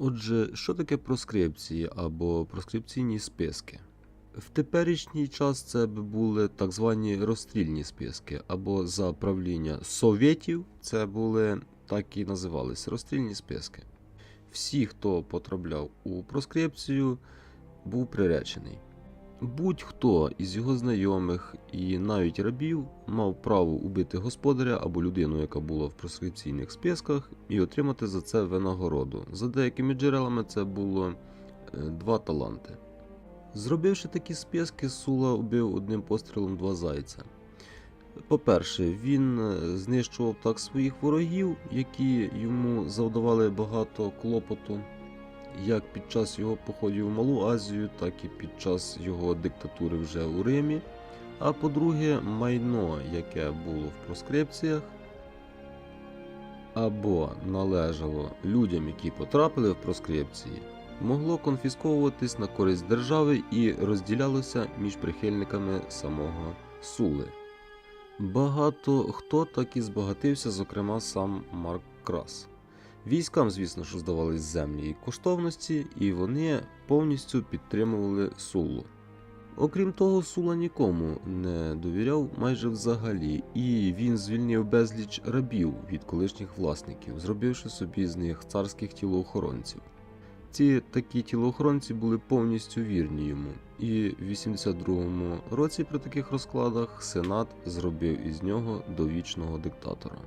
Отже, що таке проскрипції або проскрипційні списки? В теперішній час це б були так звані розстрільні списки, або за правління совєтів це були так і називалися розстрільні списки. Всі, хто потрапляв у проскрипцію, був приречений. Будь-хто із його знайомих і навіть рабів мав право убити господаря або людину, яка була в проскрипційних списках, і отримати за це винагороду. За деякими джерелами це було е, два таланти. Зробивши такі списки, Сула убив одним пострілом два зайця. По-перше, він е, знищував так своїх ворогів, які йому завдавали багато клопоту, як під час його походів у Малу Азію, так і під час його диктатури вже у Римі. А по-друге, майно, яке було в проскрипціях, або належало людям, які потрапили в проскрипції, могло конфісковуватись на користь держави і розділялося між прихильниками самого Сули. Багато хто так і збагатився, зокрема сам Марк Крас. Військам, звісно, що здавались землі і коштовності, і вони повністю підтримували Сулу. Окрім того, Сула нікому не довіряв майже взагалі, і він звільнив безліч рабів від колишніх власників, зробивши собі з них царських тілоохоронців. Ці такі тілоохоронці були повністю вірні йому, і в 82-му році при таких розкладах Сенат зробив із нього довічного диктатора.